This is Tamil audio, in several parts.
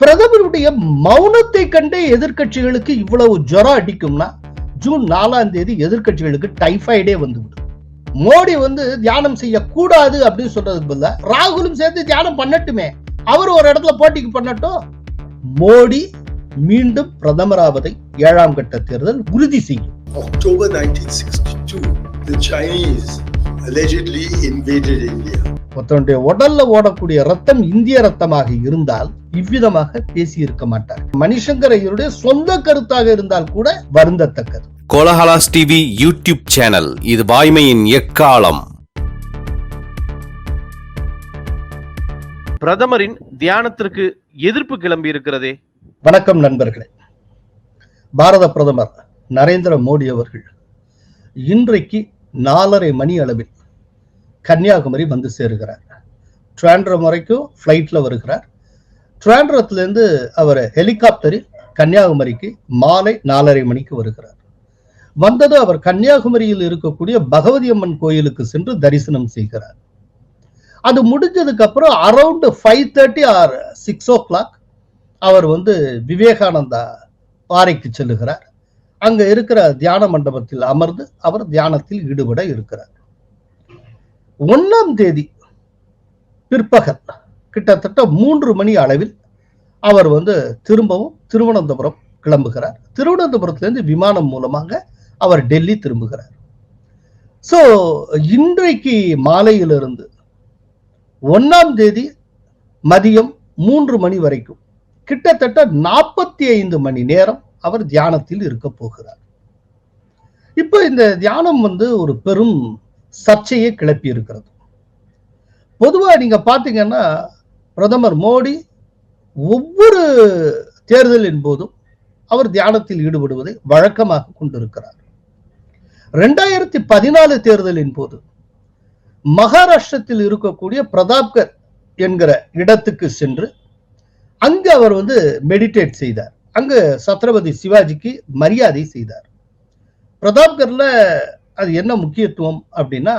பிரதமருடைய மௌனத்தை கண்டே எதிர்கட்சிகளுக்கு இவ்வளவு ஜுரம் அடிக்கும்னா ஜூன் நாலாம் தேதி எதிர்கட்சிகளுக்கு டைஃபாய்டே வந்துவிடும். மோடி வந்து தியானம் செய்யக்கூடாது அப்படின்னு சொல்றதுக்கு பதிலா ராகுலும் சேர்த்து தியானம் பண்ணட்டுமே. அவர் ஒரு இடத்துல போட்டிக்கு பண்ணட்டும். மோடி மீண்டும் பிரதமராவதை ஏழாம் கட்ட தேர்தல் உறுதி செய்யும். Sixty 1962, the Chinese allegedly invaded India. ஒருத்தனுடைய உடல்ல ஓடக்கூடிய ரத்தம் இந்திய ரத்தமாக இருந்தால் இவ்விதமாக பேசி இருக்க மாட்டார். மணிசங்கர் ஐயருடைய சொந்த கருத்தாக இருந்தால் கூட வருந்தத்தக்கது. கோலஹலாஸ் டிவி யூடியூப் சேனல் இது வாய்மையின் எக்காலம். பிரதமரின் தியானத்திற்கு எதிர்ப்பு கிளம்பி இருக்கிறதே. வணக்கம் நண்பர்களே. பாரத பிரதமர் நரேந்திர மோடி அவர்கள் இன்றைக்கு நாலரை மணி அளவில் கன்னியாகுமரி வந்து சேருகிறார். ட்ராண்ட்ரம் வரைக்கும் ஃப்ளைட்டில் வருகிறார். ட்ராண்ட்ரத்துலேருந்து அவர் ஹெலிகாப்டரில் கன்னியாகுமரிக்கு மாலை நாலரை மணிக்கு வருகிறார். வந்தது அவர் கன்னியாகுமரியில் இருக்கக்கூடிய பகவதி அம்மன் கோயிலுக்கு சென்று தரிசனம் செய்கிறார். அது முடிஞ்சதுக்கு அப்புறம் around five thirty or six o'clock அவர் வந்து விவேகானந்தா பாறைக்கு செல்லுகிறார். அங்க இருக்கிற தியான மண்டபத்தில் அமர்ந்து அவர் தியானத்தில் ஈடுபட இருக்கிறார். ஒன்னாம் தேதி பிற்பகல் கிட்டத்தட்ட மூன்று மணி அளவில் அவர் வந்து திரும்பவும் திருவனந்தபுரம் கிளம்புகிறார். திருவனந்தபுரத்திலேருந்து விமானம் மூலமாக அவர் டெல்லி திரும்புகிறார். ஸோ இன்றைக்கு மாலையிலிருந்து ஒன்னாம் தேதி மதியம் மூன்று மணி வரைக்கும் கிட்டத்தட்ட நாற்பத்தி ஐந்து மணி நேரம் அவர் தியானத்தில் இருக்க போகிறார். இப்போ இந்த தியானம் வந்து ஒரு பெரும் சர்ச்சையை கிளப்பி இருக்கிறது. பொதுவா நீங்க பார்த்தீங்கன்னா பிரதமர் மோடி ஒவ்வொரு தேர்தலின் போதும் அவர் தியானத்தில் ஈடுபடுவதை வழக்கமாக கொண்டிருக்கிறார். ரெண்டாயிரத்தி பதினாலு தேர்தலின் போது மகாராஷ்டிரத்தில் இருக்கக்கூடிய பிரதாப்கர் என்கிற இடத்துக்கு சென்று அங்கு அவர் வந்து மெடிடேட் செய்தார். அங்கு சத்ரபதி சிவாஜிக்கு மரியாதை செய்தார். பிரதாப்கர்ல அது என்ன முக்கியத்துவம் அப்படின்னா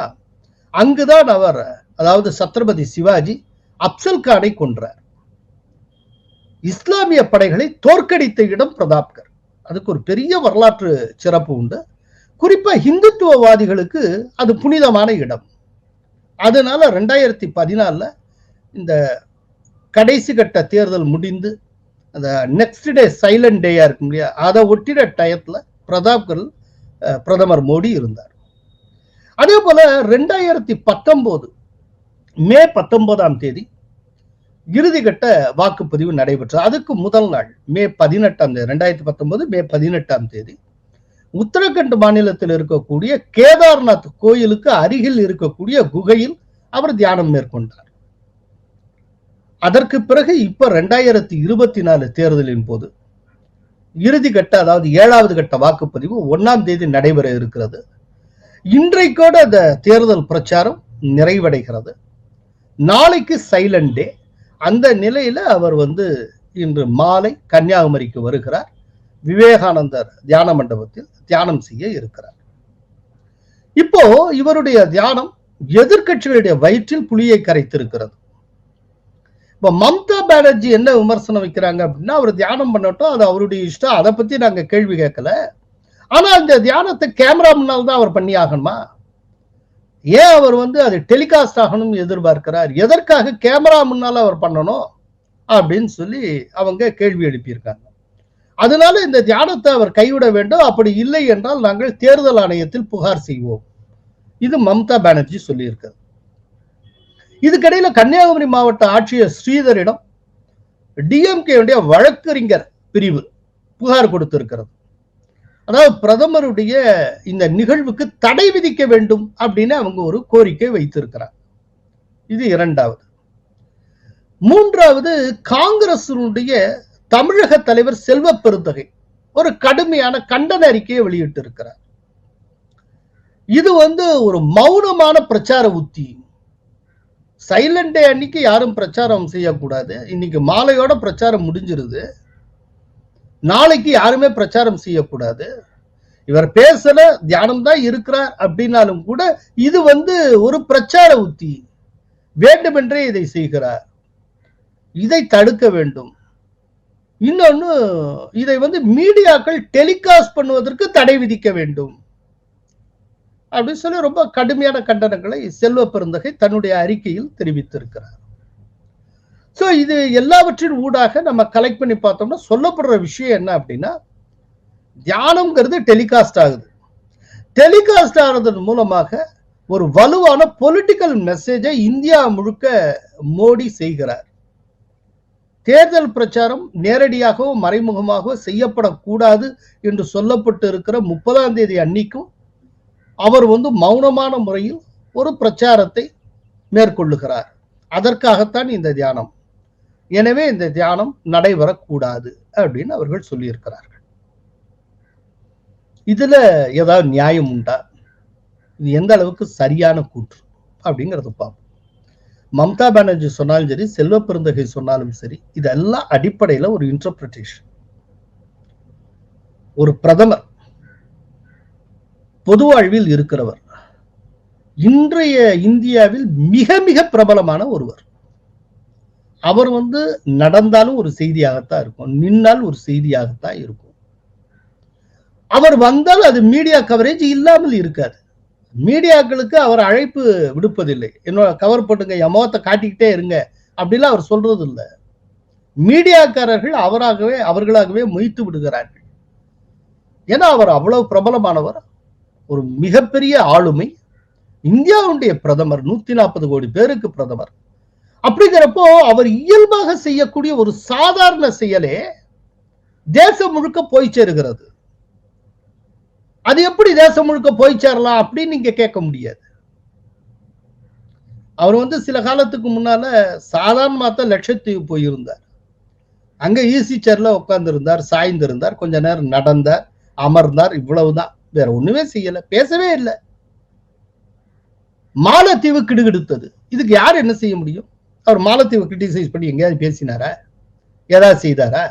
அங்குதான் அவர் அதாவது சத்ரபதி சிவாஜி அப்சல் கானை கொன்றார். இஸ்லாமிய படைகளை தோற்கடித்த இடம் பிரதாப்கர். அதுக்கு ஒரு பெரிய வரலாற்று சிறப்பு உண்டு. குறிப்பா ஹிந்துத்துவவாதிகளுக்கு அது புனிதமான இடம். அதனால ரெண்டாயிரத்தி பதினாலில் இந்த கடைசி கட்ட தேர்தல் முடிந்து அந்த நெக்ஸ்ட் டே சைலண்ட் டேயா இருக்கும் இல்லையா அதை ஒட்டிட டயத்தில் பிரதாப்கர் பிரதமர் மோடி இருந்தார். அதே போல ரெண்டாயிரத்தி பத்தொன்பது மே பத்தொன்பதாம் தேதி இறுதிக்கட்ட வாக்குப்பதிவு நடைபெற்றது. அதுக்கு முதல் நாள் மே பதினெட்டாம் தேதி ரெண்டாயிரத்தி பத்தொன்பது மே பதினெட்டாம் தேதி உத்தரகண்ட் மாநிலத்தில் இருக்கக்கூடிய கேதார்நாத் கோயிலுக்கு அருகில் இருக்கக்கூடிய குகையில் அவர் தியானம் மேற்கொண்டார். அதற்கு பிறகு இப்ப ரெண்டாயிரத்தி இருபத்தி நாலு தேர்தலின் போது இறுதி கட்ட அதாவது ஏழாவது கட்ட வாக்குப்பதிவு ஒன்னாம் தேதி நடைபெற இருக்கிறது. இன்றைக்கோட அந்த தேர்தல் பிரச்சாரம் நிறைவடைகிறது. நாளைக்கு சைலண்ட் டே அந்த நிலையில அவர் வந்து இன்று மாலை கன்னியாகுமரிக்கு வருகிறார். விவேகானந்தர் தியான மண்டபத்தில் தியானம் செய்ய இருக்கிறார். இப்போ இவருடைய தியானம் எதிர்க்கட்சிகளுடைய வயிற்றில் புலியை கரைத்திருக்கிறது. இப்ப மம்தா பானர்ஜி என்ன விமர்சனம் வைக்கிறாங்க அப்படின்னா அவர் தியானம் பண்ணட்டும் அது அவருடைய இஷ்டம். அதை பத்தி நாங்க கேள்வி கேட்கல. ஆனா அந்த தியானத்தை கேமரா முன்னால் தான் அவர் பண்ணி ஆகணுமா ஏன் அவர் வந்து அது டெலிகாஸ்ட் ஆகணும்னு எதிர்பார்க்கிறார்? எதற்காக கேமரா முன்னால அவர் பண்ணணும்? அப்படின்னு சொல்லி அவங்க கேள்வி எழுப்பியிருக்காங்க. அதனால இந்த தியானத்தை அவர் கைவிட வேண்டும். அப்படி இல்லை என்றால் நாங்கள் தேர்தல் ஆணையத்தில் புகார் செய்வோம். இது மம்தா பானர்ஜி சொல்லியிருக்காரு இதுக்கிடையில கன்னியாகுமரி மாவட்ட ஆட்சியர் ஸ்ரீதரிடம் டிஎம்கே வழக்கறிஞர் பிரிவு புகார் கொடுத்திருக்கிறது. அதாவது பிரதமருடைய இந்த நிகழ்வுக்கு தடை விதிக்க வேண்டும் அப்படின்னு அவங்க ஒரு கோரிக்கை வைத்திருக்கிறார். இது இரண்டாவது. மூன்றாவது காங்கிரசினுடைய தமிழக தலைவர் செல்வ பெருந்தகை ஒரு கடுமையான கண்டன அறிக்கையை வெளியிட்டு இருக்கிறார் இது வந்து ஒரு மௌனமான பிரச்சார உத்தி. சைலண்ட் டே அன்னைக்கு யாரும் பிரச்சாரம் செய்யக்கூடாது. இன்னைக்கு மாலையோட பிரச்சாரம் முடிஞ்சிருது. நாளைக்கு யாருமே பிரச்சாரம் செய்யக்கூடாது. இவர் பேசல தியானம் தான் இருக்கிறார் அப்படின்னாலும் கூட இது வந்து ஒரு பிரச்சார உத்தி. வேண்டுமென்றே இதை செய்கிறார். இதை தடுக்க வேண்டும். இன்னொன்னு இதை வந்து மீடியாக்கள் டெலிகாஸ்ட் பண்ணுவதற்கு தடை விதிக்க வேண்டும். அப்படின்னு சொல்லி ரொம்ப கடுமையான கண்டனங்களை செல்வ பெருந்தகை தன்னுடைய அறிக்கையில் தெரிவித்திருக்கிறார். சோ இது எல்லாவற்றின் ஊடாக நம்ம கலெக்ட் பண்ணி பார்த்தோம்னா சொல்லப்படுற விஷயம் என்ன அப்படின்னா தியானம்ங்கிறது டெலிகாஸ்ட் ஆகுது. டெலிகாஸ்ட் ஆனதன் மூலமாக ஒரு வலுவான பொலிட்டிக்கல் மெசேஜை இந்தியா முழுக்க மோடி செய்கிறார். தேர்தல் பிரச்சாரம் நேரடியாகவோ மறைமுகமாகவோ செய்யப்படக்கூடாது என்று சொல்லப்பட்டு இருக்கிற முப்பதாம் தேதி அன்னைக்கும் அவர் வந்து மௌனமான முறையில் ஒரு பிரச்சாரத்தை மேற்கொள்ளுகிறார். அதற்காகத்தான் இந்த தியானம். எனவே இந்த தியானம் நடைபெறக்கூடாது அப்படின்னு அவர்கள் சொல்லியிருக்கிறார்கள். இதுல ஏதாவது நியாயம் உண்டா? இது எந்த அளவுக்கு சரியான கூற்று அப்படிங்கிறத பார்ப்போம். மம்தா பானர்ஜி சொன்னாலும் சரி செல்வ பெருந்தகை சொன்னாலும் சரி இதெல்லாம் அடிப்படையில் ஒரு இன்டர்பிரிட்டேஷன் ஒரு பிரதமர் பொது வாழ்வில் இருக்கிறவர். இன்றைய இந்தியாவில் மிக மிக பிரபலமான ஒருவர். அவர் வந்து நடந்தாலும் ஒரு செய்தியாகத்தான் இருக்கும். நின்னால் ஒரு செய்தியாகத்தான் இருக்கும். அவர் வந்தால் அது மீடியா கவரேஜ் இல்லாமல் இருக்காது. மீடியாக்களுக்கு அவர் அழைப்பு விடுப்பதில்லை. என்னோட கவர் பண்ணுங்க என் முகத்தை காட்டிக்கிட்டே இருங்க அப்படிலாம் அவர் சொல்றது இல்லை மீடியாக்காரர்கள் அவராகவே அவர்களாகவே மொய்த்து விடுகிறார்கள். ஏன்னா அவர் அவ்வளவு பிரபலமானவர். ஒரு மிகப்பெரிய ஆளுமை இந்தியாவுடைய பிரதமர் நூத்தி நாற்பது கோடி பேருக்கு பிரதமர். அப்படிங்கிறப்போ அவர் இயல்பாக செய்யக்கூடிய ஒரு சாதாரண செயலே தேசம் முழுக்க போய் சேருகிறது. அது எப்படி தேசம் முழுக்க போய் சேரலாம் அப்படின்னு நீங்க கேட்க முடியாது. அவர் வந்து சில காலத்துக்கு முன்னால சாதாரணமாக தான் லட்சத்தீவு போயிருந்தார். அங்க ஈசி சேர்ல உட்கார்ந்து இருந்தார் சாய்ந்திருந்தார் கொஞ்ச நேரம் நடந்தார் அமர்ந்தார் இவ்வளவுதான். வேற ஒண்ணுமே செய்யல பேசவே இல்லை. மாலத்தீவு கிடுகிடுத்தது. இதுக்கு யார் என்ன செய்ய முடியும்? அவர் மாலத்தீவு கிரிட்டிசைஸ் பண்ணி எங்கேயாவது பேசினாரா? ஏதாவது செய்தாரா?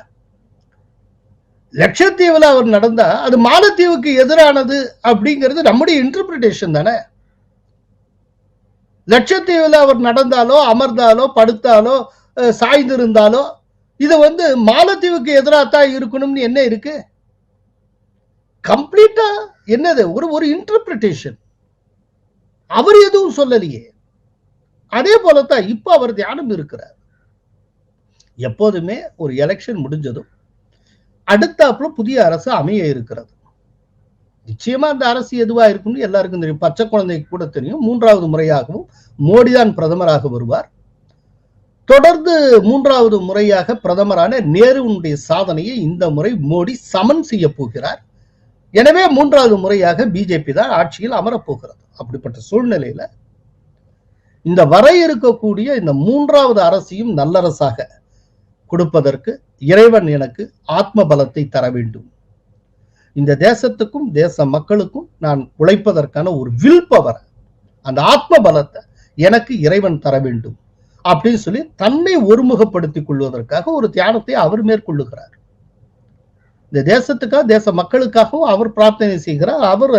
லட்சத்தீவுல அவர் நடந்தா அது மாலத்தீவுக்கு எதிரானது அப்படிங்கிறது நம்முடைய இன்டர்பிரிட்டேஷன் தானே? லட்சத்தீவில் அவர் நடந்தாலோ அமர்ந்தாலோ படுத்தாலோ சாய்ந்திருந்தாலோ இது வந்து மாலத்தீவுக்கு எதிராகத்தான் இருக்கணும்னு என்ன இருக்கு? கம்ப்ளீட்டா என்னது? ஒரு ஒரு இன்டர்பிரிட்டேஷன் அவர் எதுவும் சொல்லலையே. அதே போலத்தான் இப்போ அவர் தியானம் இருக்கிறார். எப்போதுமே ஒரு எலெக்ஷன் முடிஞ்சதும் அடுத்தாப்புல புதிய அரசு அமைய இருக்கிறது. நிச்சயமா அந்த அரசு எதுவா இருக்கும்னு எல்லாருக்கும் தெரியும். பச்சை குழந்தைக்கு கூட தெரியும். மூன்றாவது முறையாகவும் மோடி தான் பிரதமராக வருவார். தொடர்ந்து மூன்றாவது முறையாக பிரதமரான நேருவனுடைய சாதனையை இந்த முறை மோடி சமன் செய்ய போகிறார். எனவே மூன்றாவது முறையாக பிஜேபி தான் ஆட்சியில் அமரப்போகிறது. அப்படிப்பட்ட சூழ்நிலையில இந்த வர இருக்கக்கூடிய இந்த மூன்றாவது அரசையும் நல்லரசாக கொடுப்பதற்கு இறைவன் எனக்கு ஆத்ம பலத்தை தர வேண்டும். இந்த தேசத்துக்கும் தேச மக்களுக்கும் நான் உழைப்பதற்கான ஒரு வில் பவர் அந்த ஆத்ம பலத்தை எனக்கு இறைவன் தர வேண்டும். அப்படின்னு சொல்லி தன்னை ஒருமுகப்படுத்திக் கொள்வதற்காக ஒரு தியானத்தை அவர் மேற்கொள்ளுகிறார். இந்த தேசத்துக்காக தேச மக்களுக்காகவும் அவர் பிரார்த்தனை செய்கிறார் அவர்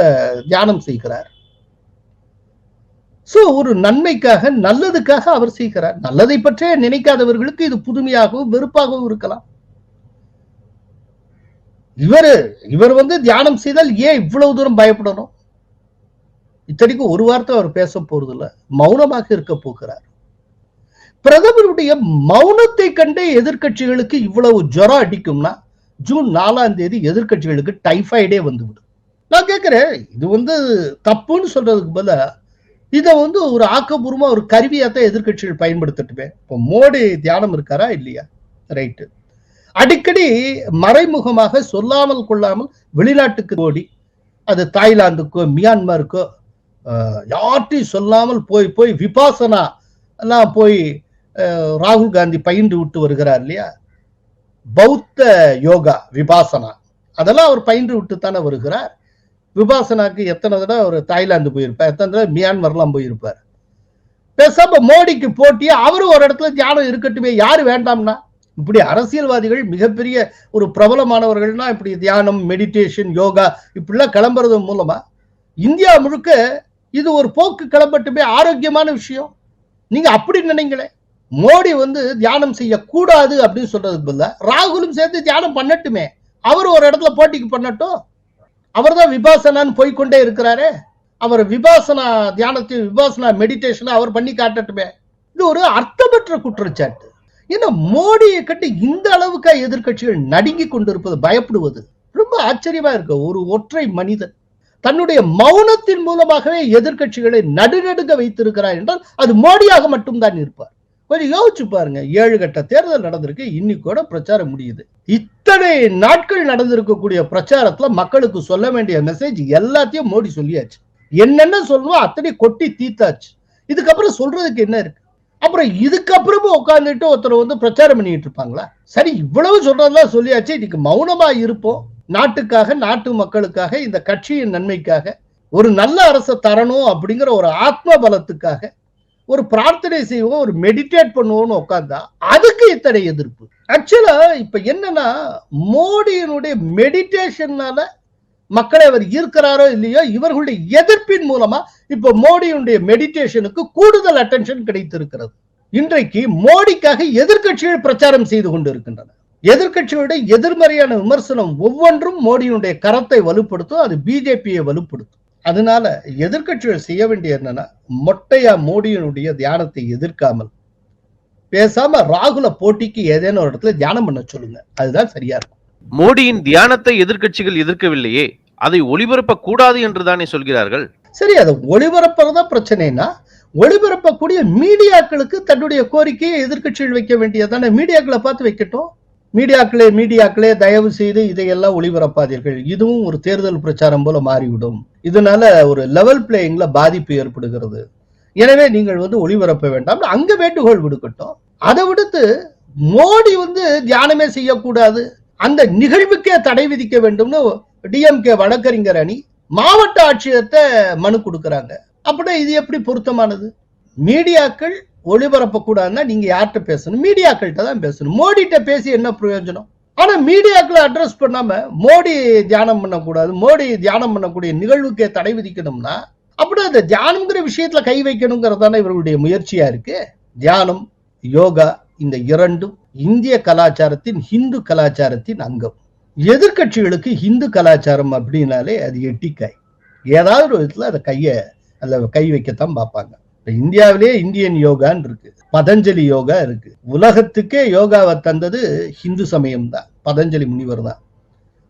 தியானம் செய்கிறார். சோ ஒரு நன்மைக்காக நல்லதுக்காக அவர் செய்கிறார். நல்லதை பற்றிய நினைக்காதவர்களுக்கு இது புதுமையாகவும் வெறுப்பாகவும் இருக்கலாம். இவர் இவர் வந்து தியானம் செய்தால் ஏன் இவ்வளவு தூரம் பயப்படணும்? இத்தனைக்கு ஒரு வார்த்தை அவர் பேச போறது இல்ல மௌனமாக இருக்க போகிறார். பிரதமருடைய மௌனத்தை கண்டே எதிர்க்கட்சிகளுக்கு இவ்வளவு ஜுரம் அடிக்கும்னா ஜூன் நாலாம் தேதி எதிர்கட்சிகளுக்கு டைஃபாய்டே வந்துவிடும். நான் கேட்கிறேன் இது வந்து தப்புன்னு சொல்றதுக்கு பதில இதை வந்து ஒரு ஆக்கப்பூர்வமா ஒரு கருவியாத்தான் எதிர்க்கட்சிகள் பயன்படுத்தட்டுமே. இப்போ மோடி தியானம் இருக்காரா இல்லையா? ரைட்டு. அடிக்கடி மறைமுகமாக சொல்லாமல் கொள்ளாமல் வெளிநாட்டுக்கு ஓடி அது தாய்லாந்துக்கோ மியான்மருக்கோ யார்ட்டையும் சொல்லாமல் போய் போய் விபாசனா எல்லாம் போய் ராகுல் காந்தி பயின்று விட்டு வருகிறார் இல்லையா? பௌத்த யோகா விபாசனா. அதெல்லாம் அவர் பயின்று விட்டு தானே வருகிறார். விபாசனாக்கு எத்தனை தடவை அவர் தாய்லாந்து போயிருப்பார் எத்தனை தடவை மியான்மர்லாம் போயிருப்பார். பேசாம மோடிக்கு போட்டியே அவரும் ஒரு இடத்துல தியானம் இருக்கட்டுமே யாரு வேண்டாம்னா? இப்படி அரசியல்வாதிகள் மிகப்பெரிய ஒரு பிரபலமானவர்கள்னா இப்படி தியானம் மெடிடேஷன் யோகா இப்படிலாம் கிளம்புறது மூலமா இந்தியா முழுக்க இது ஒரு போக்கு கிளம்பட்டுமே ஆரோக்கியமான விஷயம். நீங்க அப்படி நினைங்களே மோடி வந்து தியானம் செய்யக்கூடாது அப்படின்னு சொல்றதுக்கு பதில ராகுலும் சேர்ந்து தியானம் பண்ணட்டுமே. அவர் ஒரு இடத்துல போட்டிக்கு பண்ணட்டும். அவர்தான் விபாசனான்னு போய்க்கொண்டே இருக்கிறாரே. அவர் விபாசனா தியானத்தையும் விபாசனா மெடிடேஷன் அவர் பண்ணி காட்டட்டுமே. இது ஒரு அர்த்தமற்ற குற்றச்சாட்டு. ஏன்னா மோடியை கட்டி இந்த அளவுக்கு எதிர்க்கட்சிகள் நடுங்கி கொண்டிருப்பது பயப்படுவது ரொம்ப ஆச்சரியமா இருக்கு. ஒரு ஒற்றை மனிதன் தன்னுடைய மௌனத்தின் மூலமாகவே எதிர்க்கட்சிகளை நடுநடுங்க வைத்திருக்கிறார் என்றால் அது மோடியாக மட்டும்தான் இருப்பார். கொஞ்சம் யோசிச்சு பாருங்க. ஏழு கட்ட தேர்தல் நடந்திருக்கு. இன்னைக்கு கூட பிரச்சாரம் முடியுது. இத்தனை நாட்கள் நடந்திருக்கக்கூடிய பிரச்சாரத்துல மக்களுக்கு சொல்ல வேண்டிய மெசேஜ் எல்லாத்தையும் மோடி சொல்லியாச்சு. என்னென்ன சொல்லணும் அத்தனை கொட்டி தீத்தாச்சு. இதுக்கப்புறம் சொல்றதுக்கு என்ன இருக்கு? அப்புறம் இதுக்கப்புறமும் உட்காந்துட்டு ஒருத்தர் வந்து பிரச்சாரம் பண்ணிட்டு இருப்பாங்களா? சரி இவ்வளவு சொல்றதெல்லாம் சொல்லியாச்சு. இன்னைக்கு மௌனமா இருப்போம். நாட்டுக்காக நாட்டு மக்களுக்காக இந்த கட்சியின் நன்மைக்காக. ஒரு நல்ல அரசை தரணும் அப்படிங்கிற ஒரு ஆத்ம பலத்துக்காக ஒரு பிரார்த்தனை செய்வோம் ஒரு மெடிடேட் பண்ணுவோம்னு உட்கார்ந்தா அதுக்கு இத்தனை எதிர்ப்பு. ஆக்சுவலா இப்ப என்னன்னா மோடியினுடைய மெடிடேஷன்னால மக்களை அவர் ஈர்க்கிறாரோ இல்லையோ இவர்களுடைய எதிர்ப்பின் மூலமா இப்ப மோடியுடைய மெடிடேஷனுக்கு கூடுதல் அட்டென்ஷன் கிடைத்திருக்கிறது. இன்றைக்கு மோடிக்காக எதிர்கட்சிகள் பிரச்சாரம் செய்து கொண்டிருக்கின்றன. எதிர்கட்சிகளுடைய எதிர்மறையான விமர்சனம் ஒவ்வொன்றும் மோடியினுடைய கரத்தை வலுப்படுத்தும் அது பிஜேபியை வலுப்படுத்தும். அதனால எதிர்க்கட்சிகள் செய்ய வேண்டிய என்னன்னா மொட்டையா மோடியினுடைய தியானத்தை எதிர்க்காமல் பேசாம ராகுல போட்டிக்கு ஏதேனும் ஒரு இடத்துல தியானம் பண்ண சொல்லுங்க. அதுதான் சரியா இருக்கும். மோடியின் தியானத்தை எதிர்க்கட்சிகள் எதிர்க்கவில்லையே அதை ஒளிபரப்ப கூடாது என்று தானே சொல்கிறார்கள்? சரி அதை ஒளிபரப்புறதா பிரச்சனைனா ஒளிபரப்பக்கூடிய மீடியாக்களுக்கு தன்னுடைய கோரிக்கையை எதிர்க்கட்சிகள் வைக்க வேண்டியதானே மீடியாக்களை பார்த்து வைக்கட்டும். மீடியாக்களே மீடியாக்களே தயவு செய்து இதையெல்லாம் ஒளிபரப்பாதீர்கள். இதுவும் ஒரு தேர்தல் பிரச்சாரம் போல மாறிவிடும். இதனால ஒரு லெவல் பிளேயிங்ல பாதிப்பு ஏற்படுகிறது. எனவே நீங்கள் வந்து ஒளிபரப்ப வேண்டாம். அங்க வேண்டுகோள் விடுக்கட்டும். அதை விடுத்து மோடி வந்து தியானமே செய்யக்கூடாது. அந்த நிகழ்வுக்கே தடை விதிக்க வேண்டும்னு டிஎம்கே வழக்கறிஞர் அணி மாவட்ட ஆட்சியத்தை மனு கொடுக்கறாங்க. அப்படின்னா இது எப்படி பொருத்தமானது? மீடியாக்கள் ஒளிபரப்பக்கூடாதுன்னா நீங்க யார்கிட்ட பேசணும்? மீடியாக்கள்கிட்ட தான் பேசணும். மோடிட்ட பேசி என்ன பிரயோஜனம்? ஆனா மீடியாக்களை அட்ரஸ் பண்ணாம மோடி தியானம் பண்ணக்கூடாது மோடி தியானம் பண்ணக்கூடிய நிகழ்வுக்கே தடை விதிக்கணும்னா அப்படி அந்த தியானம்ங்கிற விஷயத்துல கை வைக்கணுங்கிறது தானே இவர்களுடைய முயற்சியா இருக்கு? தியானம் யோகா இந்த இரண்டும் இந்திய கலாச்சாரத்தின் ஹிந்து கலாச்சாரத்தின் அங்கம். எதிர்க்கட்சிகளுக்கு ஹிந்து கலாச்சாரம் அப்படின்னாலே அது எட்டிக்காய். ஏதாவது ஒரு விதத்துல அதை கையை அதில் கை வைக்கத்தான் பார்ப்பாங்க. இந்தியாவிலே இந்தியன் யோகான்னு இருக்கு. பதஞ்சலி யோகா இருக்கு. உலகத்துக்கே யோகாவை தந்தது ஹிந்து சமயம் தான். பதஞ்சலி முனிவர் தான்.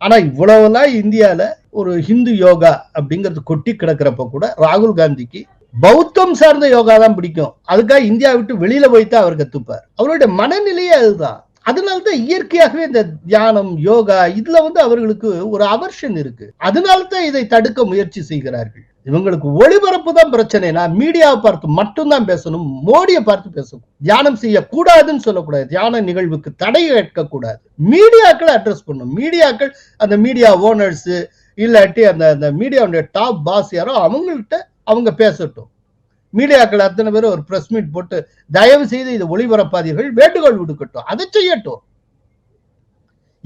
ஆனா இவ்வளவுலாம் இந்தியால ஒரு ஹிந்து யோகா அப்படிங்கிறது கொட்டி கிடக்கிறப்ப கூட ராகுல் காந்திக்கு பௌத்தம் சார்ந்த யோகா தான் பிடிக்கும். அதுக்காக இந்தியா விட்டு வெளியில போய்த்து அவர் கத்துப்பார். அவருடைய மனநிலையே அதுதான். அதனால்தான் இயற்கையாகவே இந்த தியானம் யோகா இதுல வந்து அவர்களுக்கு ஒரு அவர்ஷன் இருக்கு. அதனால தான் இதை தடுக்க முயற்சி செய்கிறார்கள். இவங்களுக்கு ஒளிபரப்பு தான் பிரச்சனைனா மீடியாவை பார்த்து மட்டும்தான் பேசணும் மோடியை பார்த்து பேசணும். தியானம் செய்யக்கூடாதுன்னு சொல்லக்கூடாது. தியான நிகழ்வுக்கு தடை கேட்கக்கூடாது மீடியாக்களை அட்ரஸ் பண்ணும் மீடியாக்கள் அந்த மீடியா ஓனர்ஸ் இல்லாட்டி அந்த அந்த மீடியாவுடைய டாப் பாஸ் யாரோ அவங்கள்ட்ட அவங்க பேசட்டும். மீடியாக்கள் அத்தனை பேரும் ஒரு ப்ரெஸ் மீட் போட்டு தயவு செய்து இதை ஒளிபரப்பாதீர்கள் வேண்டுகோள் விடுக்கட்டும். அதை செய்யட்டும்.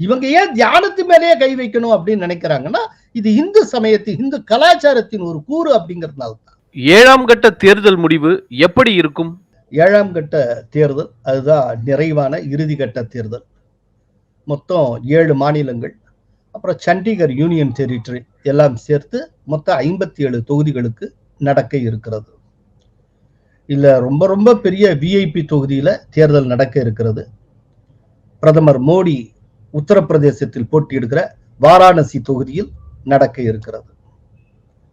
இவங்க ஏன் தியானத்து மேலேயே கை வைக்கணும் அப்படின்னு நினைக்கிறாங்கன்னா இது இந்து சமயத்தின் இந்து கலாச்சாரத்தின் ஒரு கூறு அப்படிங்கிறதுனால தான் ஏழாம் கட்ட தேர்தல் முடிவு எப்படி இருக்கும்? ஏழாம் கட்ட தேர்தல் அதுதான் நிறைவான இறுதி கட்ட தேர்தல். மொத்தம் ஏழு மாநிலங்கள் அப்புறம் சண்டிகர் யூனியன் டெரிட்டரி எல்லாம் சேர்த்து மொத்தம் ஐம்பத்தி ஏழு தொகுதிகளுக்கு நடக்க இருக்கிறது. இல்ல ரொம்ப ரொம்ப பெரிய விஐபி தொகுதியில தேர்தல் நடக்க இருக்கிறது. பிரதமர் மோடி உத்தரப்பிரதேசத்தில் போட்டியிடுகிற வாராணசி தொகுதியில் நடக்க இருக்கிறது.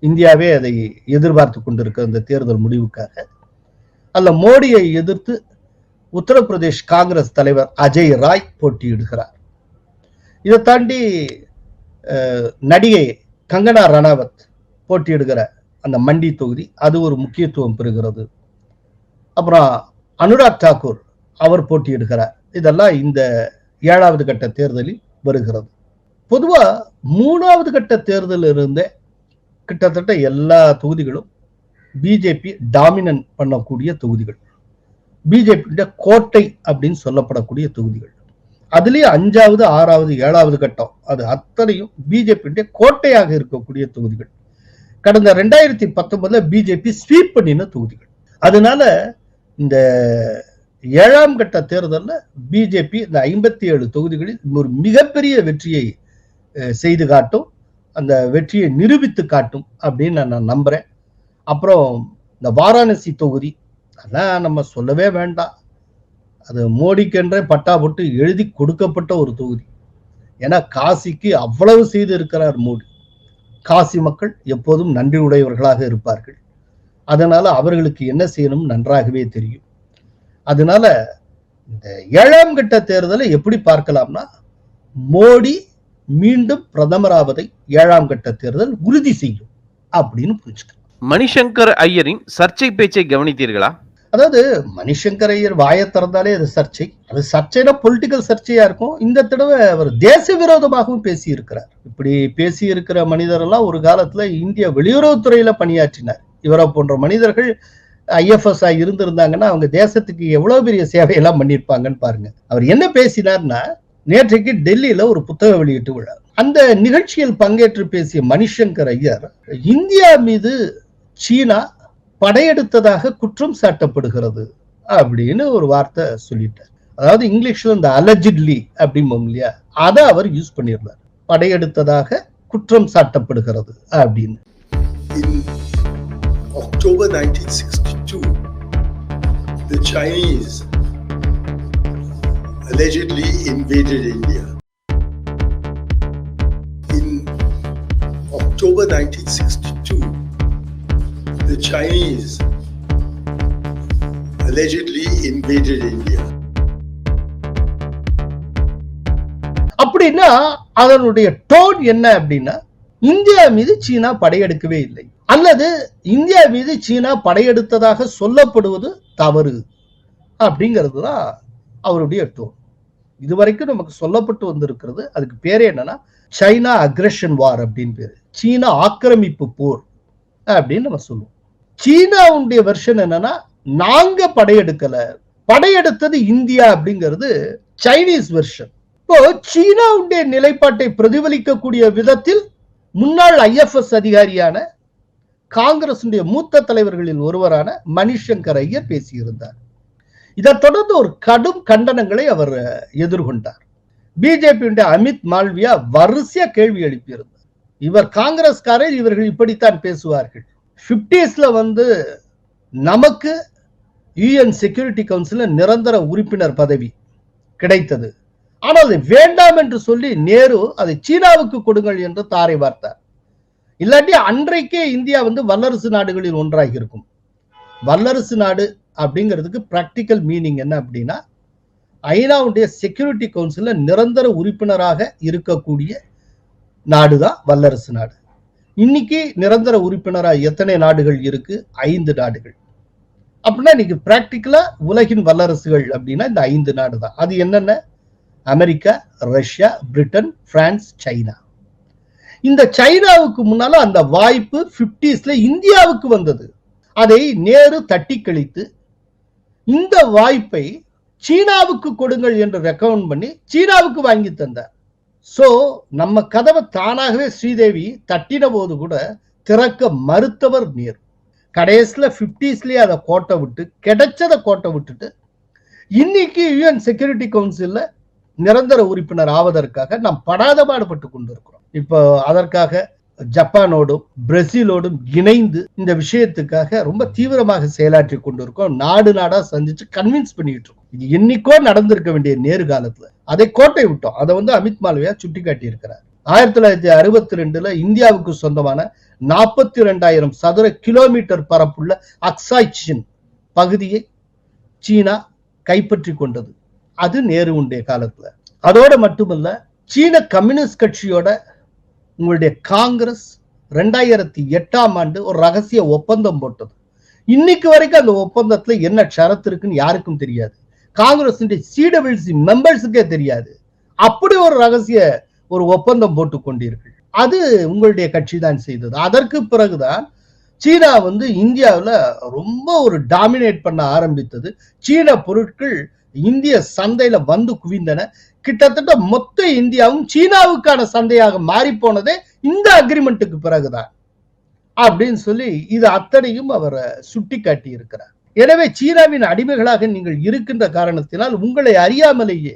இந்தியாவே அதை எதிர்பார்த்து கொண்டிருக்கிற இந்த தேர்தல் முடிவுக்காக. அல்ல மோடியை எதிர்த்து உத்தரப்பிரதேஷ் காங்கிரஸ் தலைவர் அஜய் ராய் போட்டியிடுகிறார். இதை தாண்டி நடிகை கங்கனா ரணாவத் போட்டியிடுகிற அந்த மண்டி தொகுதி அது ஒரு முக்கியத்துவம் பெறுகிறது. அப்புறம் அனுராக் தாக்கூர் அவர் போட்டியிடுகிறார். இதெல்லாம் இந்த ஏழாவது கட்ட தேர்தலில் வருகிறது. பொதுவா மூணாவது கட்ட தேர்தலில் இருந்தே கிட்டத்தட்ட எல்லா தொகுதிகளும் பிஜேபி டாமினன்ட் பண்ணக்கூடிய தொகுதிகள். பிஜேபியுடைய கோட்டை அப்படின்னு சொல்லப்படக்கூடிய தொகுதிகள். அதுலேயே அஞ்சாவது ஆறாவது ஏழாவது கட்டம். அது அத்தனையும் பிஜேபியுடைய கோட்டையாக இருக்கக்கூடிய தொகுதிகள். கடந்த ரெண்டாயிரத்தி பத்தொன்பதுல பிஜேபி ஸ்வீப் பண்ணின தொகுதிகள். அதனால இந்த ஏழாம் கட்ட தேர்தலில் பிஜேபி இந்த ஐம்பத்தி ஏழு தொகுதிகளில் ஒரு மிகப்பெரிய வெற்றியை செய்து காட்டும். அந்த வெற்றியை நிரூபித்து காட்டும் அப்படின்னு நான் நான் அப்புறம் இந்த வாராணசி தொகுதி அதெல்லாம் நம்ம சொல்லவே வேண்டாம். அது மோடிக்கென்றே பட்டா போட்டு எழுதி கொடுக்கப்பட்ட ஒரு தொகுதி. ஏன்னா காசிக்கு அவ்வளவு செய்து இருக்கிறார் மோடி. காசி மக்கள் எப்போதும் நன்றி உடையவர்களாக இருப்பார்கள். அதனால அவர்களுக்கு என்ன செய்யணும் நன்றாகவே தெரியும். அதனால இந்த ஏழாம் கட்ட தேர்தலை எப்படி பார்க்கலாம்னா மோடி மீண்டும் பிரதமராவதை ஏழாம் கட்ட தேர்தல் உறுதி செய்யும் அப்படின்னு புரிஞ்சுக்கலாம். மணிசங்கர் ஐயரின் சர்ச்சை பேச்சை கவனித்தீர்களா? அதாவது மணிசங்கர் ஐயர் வாயை திறந்தாலே அது சர்ச்சை. அது சர்ச்சைனா பொலிட்டிக்கல் சர்ச்சையா இருக்கும். இந்த தடவை அவர் தேச விரோதமாகவும் பேசி இருக்கிறார் இப்படி பேசி இருக்கிற மனிதர் எல்லாம் ஒரு காலத்துல இந்திய வெளியுறவுத்துறையில பணியாற்றினார். இவரை போன்ற மனிதர்கள் ஐஎஃப்எஸ் இருந்திருந்தாங்கன்னா அவங்க தேசத்துக்கு எவ்வளவு பெரிய சேவையெல்லாம் பண்ணியிருப்பாங்கன்னு பாருங்க. அவர் என்ன பேசினார்னா நேற்றைக்கு டெல்லியில ஒரு புத்தக வெளியீட்டு விழா. அந்த நிகழ்ச்சியில் பங்கேற்று பேசிய மணிசங்கர் ஐயர் இந்தியா மீது சீனா படையெடுத்ததாக குற்றம் சாட்டப்படுகிறது அப்படின்னு ஒரு வார்த்தை சொல்லிட்டார். அதாவது இங்கிலீஷ்ல இந்த அலஜிட்லி அப்படிம்போம் இல்லையா? அதை அவர் யூஸ் பண்ணியிருந்தார். படையெடுத்ததாக குற்றம் சாட்டப்படுகிறது அப்படின்னு. October 1962, the Chinese allegedly invaded India. In October 1962, the Chinese allegedly invaded India. அப்படின்னா அதனுடைய டோன் என்ன அப்படின்னா இந்தியா மீது சீனா படையெடுக்கவே இல்லை அல்லது இந்தியா மீது சீனா படையெடுத்ததாக சொல்லப்படுவது தவறு அப்படிங்கிறது தான் அவருடைய டோன் இதுவரைக்கும் நமக்கு சொல்லப்பட்டு வந்திருக்கிறது. அதுக்கு பேரே என்னன்னா சைனா அக்ரஷன் வார் அப்படின்னு பேரு. சீனா ஆக்கிரமிப்பு போர் அப்படின்னு நம்ம சொல்லுவோம். சீனாவுடைய வெர்ஷன் என்னன்னா நாங்க படையெடுக்கல. படையெடுத்தது இந்தியா அப்படிங்கிறது சைனீஸ் வெர்ஷன் இப்போ சீனாவுடைய நிலைப்பாட்டை பிரதிபலிக்கக்கூடிய விதத்தில் முன்னாள் ஐஎஃப்எஸ் அதிகாரியான காங்கிரசுடைய மூத்த தலைவர்களில் ஒருவரான மணிசங்கர் ஐயர் பேசியிருந்தார். இதைத் தொடர்ந்து ஒரு கடும் கண்டனங்களை அவர் எதிர்கொண்டார். பிஜேபியுடைய அமித் மால்வியா வரிசையா கேள்வி எழுப்பியிருந்தார். இவர் காங்கிரஸ்காரர் இவர்கள் இப்படித்தான் பேசுவார்கள். பிப்டிஸ்ல வந்து நமக்கு யூஎன் செக்யூரிட்டி கவுன்சில நிரந்தர உறுப்பினர் பதவி கிடைத்தது. ஆனால் அதை வேண்டாம் என்று சொல்லி நேரு அதை சீனாவுக்கு கொடுங்கள் என்று தாரை வார்த்தார். இல்லாட்டி அன்றைக்கே இந்தியா வந்து வல்லரசு நாடுகளில் ஒன்றாகி இருக்கும். வல்லரசு நாடு அப்படிங்கிறதுக்கு பிராக்டிக்கல் மீனிங் என்ன அப்படின்னா ஐநாவுடைய செக்யூரிட்டி கவுன்சிலில் நிரந்தர உறுப்பினராக இருக்கக்கூடிய நாடு தான் வல்லரசு நாடு. இன்னைக்கு நிரந்தர உறுப்பினராக எத்தனை நாடுகள் இருக்கு? ஐந்து நாடுகள். அப்படின்னா இன்னைக்கு பிராக்டிக்கலா உலகின் வல்லரசுகள் அப்படின்னா இந்த ஐந்து நாடு தான் அது என்னென்ன? America Russia Britain France China. இந்த சைனாவுக்கு முன்னால அந்த வாய்ப்பு பிப்டிஸ்ல இந்தியாவுக்கு வந்தது. அதை நேரு தட்டி கழித்து இந்த வாய்ப்பை சீனாவுக்கு கொடுங்கள் என்று ரெக்கமெண்ட் பண்ணி சீனாவுக்கு வாங்கி தந்தார். சோ நம்ம கதவை தானாகவே ஸ்ரீதேவி தட்டின போது கூட திறக்க மறுத்தவர் நேரு. கடைசியில பிப்டிஸ்லயே அதை கோட்டை விட்டு கிடைச்சதை கோட்டை விட்டுட்டு இன்னைக்கு யூஎன் செக்யூரிட்டி கவுன்சில்ல நிரந்தர உறுப்பினர் ஆவதற்காக நாம் படாத பாடுபட்டு கொண்டிருக்கோம் இப்போ அதற்காக ஜப்பானோடும் பிரேசிலோடும் இணைந்து இந்த விஷயத்துக்காக ரொம்ப தீவிரமாக செயலாற்றி கொண்டிருக்கோம். நாடு நாடா சந்திச்சு கன்வின்ஸ் பண்ணிட்டு இருக்கோம். இது என்னைக்கோ நடந்திருக்க வேண்டிய நேரு காலத்துல அதை கோட்டை விட்டோம். அதை வந்து அமித் மாலவியா சுட்டி காட்டி இருக்கிறார் ஆயிரத்தி தொள்ளாயிரத்தி அறுபத்தி ரெண்டுல இந்தியாவுக்கு சொந்தமான நாற்பத்தி ரெண்டாயிரம் சதுர கிலோமீட்டர் பரப்புள்ள அக்சாய்ச்சின் பகுதியை சீனா கைப்பற்றி கொண்டது. அது நேருவுடைய காலத்துல. அதோட மட்டுமல்ல சீன கம்யூனிஸ்ட் கட்சியோட உங்களுடைய காங்கிரஸ் ரெண்டாயிரத்தி எட்டாம் ஆண்டு ஒரு ரகசிய ஒப்பந்தம் போட்டது. இன்னைக்கு வரைக்கும் அந்த ஒப்பந்தத்துல என்ன ஷரத்து இருக்குன்னு யாருக்கும் தெரியாது. காங்கிரஸ் சிடபிள்சி மெம்பர்ஸுக்கே தெரியாது. அப்படி ஒரு ரகசிய ஒரு ஒப்பந்தம் போட்டு கொண்டீர்கள். அது உங்களுடைய கட்சி தான் செய்தது. அதற்கு பிறகுதான் சீனா வந்து இந்தியாவில் ரொம்ப ஒரு டாமினேட் பண்ண ஆரம்பித்தது. சீன பொருட்கள் இந்திய சந்தையில வந்து குவிந்தன. கிட்டத்தட்ட மொத்த இந்தியாவும் சீனாவுக்கான சந்தையாக மாறி போனதே இந்த அக்ரிமெண்ட்டுக்கு பிறகுதான். அப்படின்னு சொல்லி இது அத்தனையும் அவர் சுட்டி காட்டி இருக்கிறார் எனவே சீனாவின் அடிமைகளாக நீங்கள் இருக்கின்ற காரணத்தினால் உங்களை அறியாமலேயே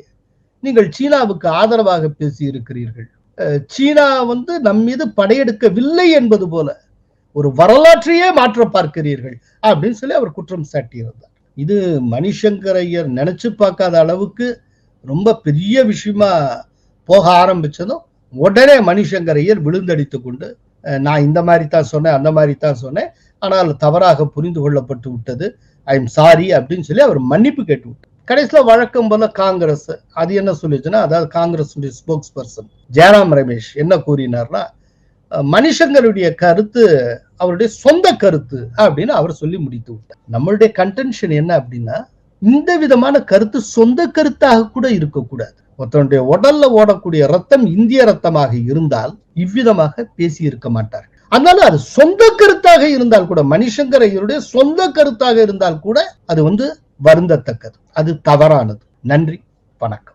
நீங்கள் சீனாவுக்கு ஆதரவாக பேசி இருக்கிறீர்கள் அஹ், சீனா வந்து நம் மீது படையெடுக்கவில்லை என்பது போல ஒரு வரலாற்றையே மாற்ற பார்க்கிறீர்கள் அப்படின்னு சொல்லி அவர் குற்றம் சாட்டியிருந்தார். இது மணிசங்கர் ஐயர் நினைச்சு பார்க்காத அளவுக்கு ரொம்ப பெரிய விஷயமா போக ஆரம்பிச்சதும் உடனே மணிசங்கர் ஐயர் விழுந்தடித்து கொண்டு நான் இந்த மாதிரி தான் சொன்னேன் அந்த மாதிரி தான் சொன்னேன். ஆனால் தவறாக புரிந்து கொள்ளப்பட்டு விட்டது. ஐ எம் சாரி அப்படின்னு சொல்லி அவர் மன்னிப்பு கேட்டு விட்டார். கடைசியில் வழக்கம் போல காங்கிரஸ் அது என்ன சொல்லிச்சுன்னா அதாவது Congress spokesperson Jairam Ramesh என்ன கூறினார்னா மணிசங்கருடைய கருத்து அவருடைய சொந்த கருத்து அப்படின்னு அவர் சொல்லி முடித்து விட்டார். நம்மளுடைய கன்டென்ஷன் என்ன அப்படின்னா இந்த விதமான கருத்து சொந்த கருத்தாக கூட இருக்கக்கூடாது. ஒருத்தனுடைய உடல்ல ஓடக்கூடிய ரத்தம் இந்திய ரத்தமாக இருந்தால் இவ்விதமாக பேசி இருக்க மாட்டார் அதனால அது சொந்த கருத்தாக இருந்தால் கூட மணிசங்கர் ஐயருடைய சொந்த கருத்தாக இருந்தால் கூட அது வந்து வருந்தத்தக்கது. அது தவறானது. நன்றி. வணக்கம்.